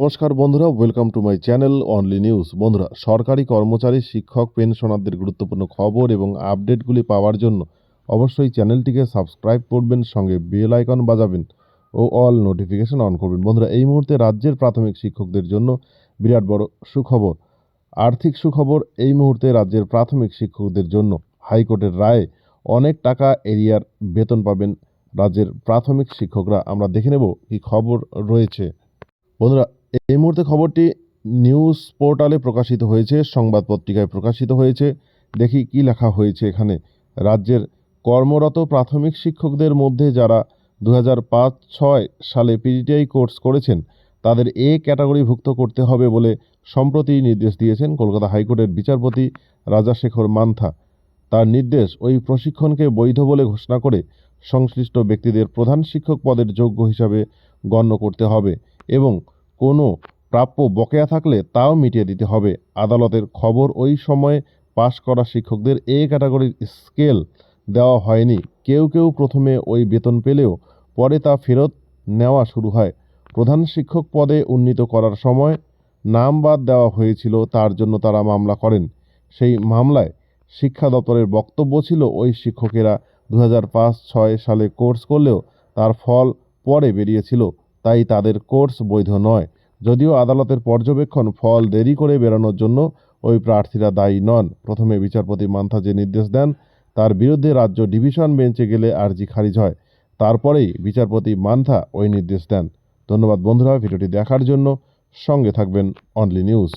নমস্কার বন্ধুরা welcome to my channel only news বন্ধুরা, সরকারি কর্মচারী, শিক্ষক, পেনশনারদের গুরুত্বপূর্ণ খবর এবং আপডেটগুলি পাওয়ার জন্য অবশ্যই চ্যানেলটিকে সাবস্ক্রাইব করবেন, সঙ্গে বেল আইকন বাজাবেন ও অল নোটিফিকেশন অন করবেন। বন্ধুরা, এই মুহূর্তে রাজ্যের প্রাথমিক শিক্ষকদের জন্য বিরাট বড় সুখবর। আর্থিক সুখবর, এই মুহূর্তে রাজ্যের প্রাথমিক শিক্ষকদের জন্য হাইকোর্টের রায়ে অনেক টাকা এরিয়ার বেতন পাবেন রাজ্যের প্রাথমিক শিক্ষকরা। আমরা দেখে নেব কি খবর রয়েছে। বন্ধুরা এই মুহূর্তে খবরটি নিউজ পোর্টালে প্রকাশিত হয়েছে, সংবাদ পত্রিকায় প্রকাশিত হয়েছে। দেখি কি লেখা হয়েছে এখানে। রাজ্যের কর্মরত প্রাথমিক শিক্ষকদের মধ্যে যারা দু হাজার পাঁচ ছয় সালে পিজিটিআই কোর্স করেছেন, তাদের এ ক্যাটাগরিভুক্ত করতে হবে বলে সম্প্রতি নির্দেশ দিয়েছেন কলকাতা হাইকোর্টের বিচারপতি রাজাশেখর মান্থা। তার নির্দেশ, ওই প্রশিক্ষণকে বৈধ বলে ঘোষণা করে সংশ্লিষ্ট ব্যক্তিদের প্রধান শিক্ষক পদের যোগ্য হিসাবে গণ্য করতে হবে এবং কোনো প্রাপ্য বকেয়া থাকলে তাও মিটিয়ে দিতে হবে। আদালতের খবর ওই সময়ে পাশ করা শিক্ষকদের এ ক্যাটাগরির স্কেল দেওয়া হয়নি। কেউ কেউ প্রথমে ওই বেতন পেলেও পরে তা ফেরত নেওয়া শুরু হয়। প্রধান শিক্ষক পদে উন্নীত করার সময় নাম বাদ দেওয়া হয়েছিল, তার জন্য তারা মামলা করেন। সেই মামলায় শিক্ষা দপ্তরের বক্তব্য ছিল, ওই শিক্ষকেরা দু হাজার সালে কোর্স করলেও তার ফল পরে বেরিয়েছিল। তাই তাদের কোর্স বৈধ নয়। যদিও আদালতের পর্যবেক্ষণ ফল দেরি করে বেরানোর জন্য ওই প্রার্থীরা দায়ী নন। প্রথমে বিচারপতি মান্থা যে নির্দেশ দেন, তার বিরুদ্ধে রাজ্য ডিভিশন বেঞ্চে গেলে আর্জি খারিজ হয়। তারপরেই বিচারপতি মান্থা ওই নির্দেশ দেন। ধন্যবাদ বন্ধুরা, ভিডিওটি দেখার জন্য সঙ্গে থাকবেন অনলি নিউজ।